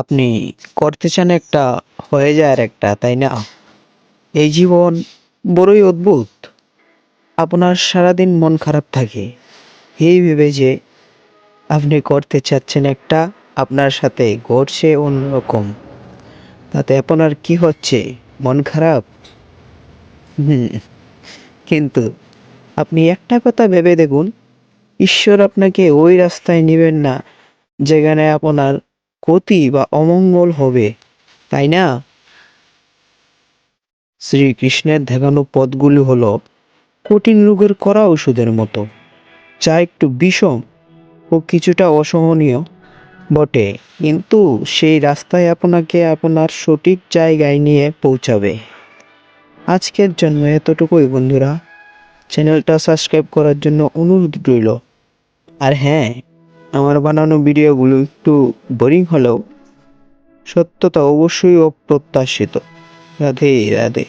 আপনি করতে চান একটা, হয়ে যায় আর একটা তাই না? এই জীবন বড়ই অদ্ভুত। আপনার সারাদিন মন খারাপ থাকে। এই ভেবে যে আপনি করতে চাচ্ছেন একটা, আপনার সাথে ঘটছে অন্যরকম। তাতে আপনার কি হচ্ছে? মন খারাপ? হুম, কিন্তু আপনি একটা কথা ভেবে দেখুন, ঈশ্বর আপনাকে ওই রাস্তায় নেবেন না, যেখানে আপনার ক্ষতি বা অমঙ্গল হবে, তাই না? শ্রীকৃষ্ণের দেখানো পথগুলি হলো কঠিন রোগের করা ওষুধের মতো, যা একটু বিষম ও কিছুটা অসহনীয় বটে, কিন্তু সেই রাস্তায় আপনাকে আপনার সঠিক জায়গায় নিয়ে পৌঁছাবে। আজকের জন্য এতটুকুই, বন্ধুরা। চ্যানেলটা সাবস্ক্রাইব করার জন্য অনুরোধ রইল। আর হ্যাঁ আমার বানানো ভিডিওগুলো একটু বোরিং হলেও সত্যতা অবশ্যই অপ্রত্যাশিত। রাধে রাধে।